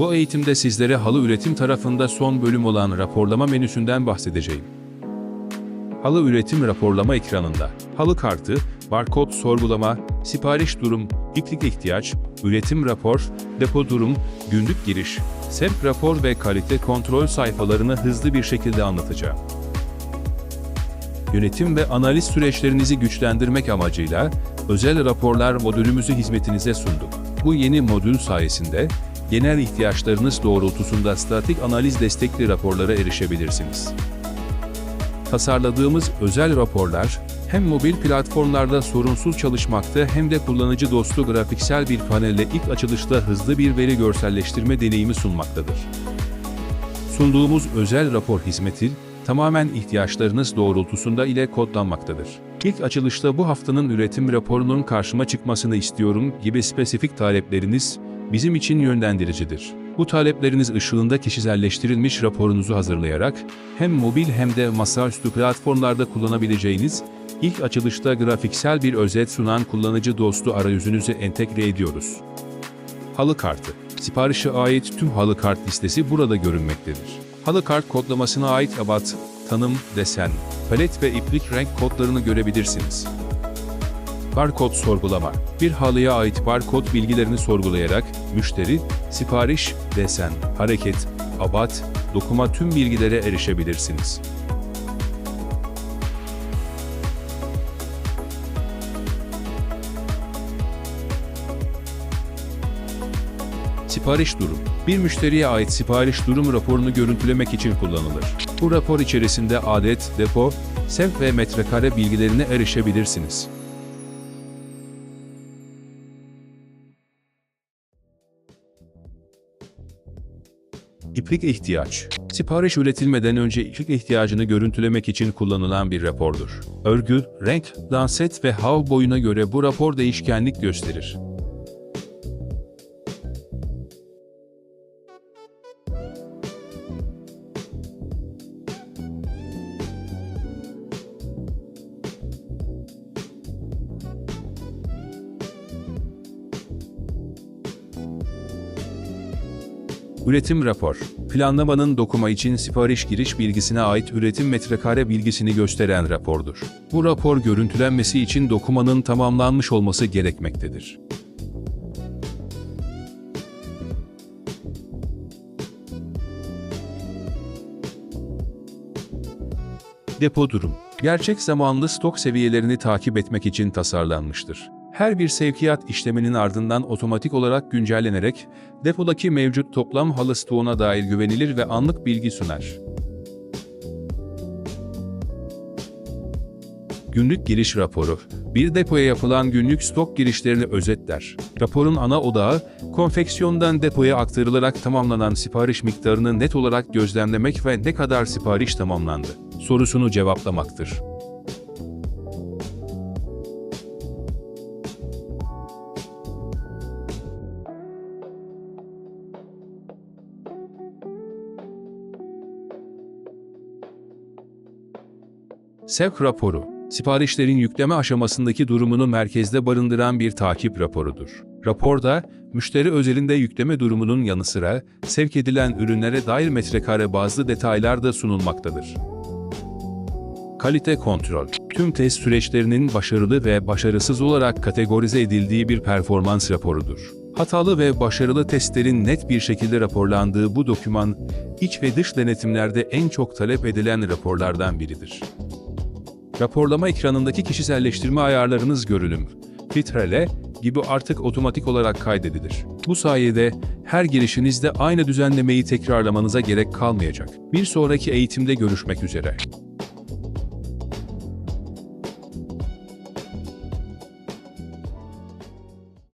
Bu eğitimde sizlere halı üretim tarafında son bölüm olan raporlama menüsünden bahsedeceğim. Halı üretim raporlama ekranında halı kartı, barkod sorgulama, sipariş durum, iplik ihtiyaç, üretim rapor, depo durum, günlük giriş, sevk rapor ve kalite kontrol sayfalarını hızlı bir şekilde anlatacağım. Yönetim ve analiz süreçlerinizi güçlendirmek amacıyla özel raporlar modülümüzü hizmetinize sunduk. Bu yeni modül sayesinde genel ihtiyaçlarınız doğrultusunda statik analiz destekli raporlara erişebilirsiniz. Tasarladığımız özel raporlar hem mobil platformlarda sorunsuz çalışmakta hem de kullanıcı dostu grafiksel bir panelle ilk açılışta hızlı bir veri görselleştirme deneyimi sunmaktadır. Sunduğumuz özel rapor hizmeti tamamen ihtiyaçlarınız doğrultusunda ile kodlanmaktadır. İlk açılışta bu haftanın üretim raporunun karşıma çıkmasını istiyorum gibi spesifik talepleriniz bizim için yönlendiricidir. Bu talepleriniz ışığında kişiselleştirilmiş raporunuzu hazırlayarak hem mobil hem de masaüstü platformlarda kullanabileceğiniz ilk açılışta grafiksel bir özet sunan kullanıcı dostu arayüzünüzü entegre ediyoruz. Halı kartı. Siparişe ait tüm halı kart listesi burada görünmektedir. Halı kart kodlamasına ait abat, tanım, desen, palet ve iplik renk kodlarını görebilirsiniz. Barkod sorgulama. Bir halıya ait barkod bilgilerini sorgulayarak müşteri, sipariş, desen, hareket, abat, dokuma tüm bilgilere erişebilirsiniz. Sipariş durum. Bir müşteriye ait sipariş durum raporunu görüntülemek için kullanılır. Bu rapor içerisinde adet, depo, sevk ve metrekare bilgilerine erişebilirsiniz. İplik ihtiyaç. Sipariş üretilmeden önce iplik ihtiyacını görüntülemek için kullanılan bir rapordur. Örgü, renk, danset ve hav boyuna göre bu rapor değişkenlik gösterir. Üretim rapor. Planlamanın dokuma için sipariş giriş bilgisine ait üretim metrekare bilgisini gösteren rapordur. Bu rapor görüntülenmesi için dokumanın tamamlanmış olması gerekmektedir. Depo durum. Gerçek zamanlı stok seviyelerini takip etmek için tasarlanmıştır. Her bir sevkiyat işleminin ardından otomatik olarak güncellenerek depodaki mevcut toplam halı stoğuna dair güvenilir ve anlık bilgi sunar. Günlük giriş raporu, bir depoya yapılan günlük stok girişlerini özetler. Raporun ana odağı, konfeksiyondan depoya aktarılarak tamamlanan sipariş miktarını net olarak gözlemlemek ve ne kadar sipariş tamamlandı sorusunu cevaplamaktır. Sevk raporu, siparişlerin yükleme aşamasındaki durumunu merkezde barındıran bir takip raporudur. Raporda, müşteri özelinde yükleme durumunun yanı sıra sevk edilen ürünlere dair metrekare bazlı detaylar da sunulmaktadır. Kalite kontrol, tüm test süreçlerinin başarılı ve başarısız olarak kategorize edildiği bir performans raporudur. Hatalı ve başarılı testlerin net bir şekilde raporlandığı bu doküman, iç ve dış denetimlerde en çok talep edilen raporlardan biridir. Raporlama ekranındaki kişiselleştirme ayarlarınız görünüm, filtrele gibi artık otomatik olarak kaydedilir. Bu sayede her girişinizde aynı düzenlemeyi tekrarlamanıza gerek kalmayacak. Bir sonraki eğitimde görüşmek üzere.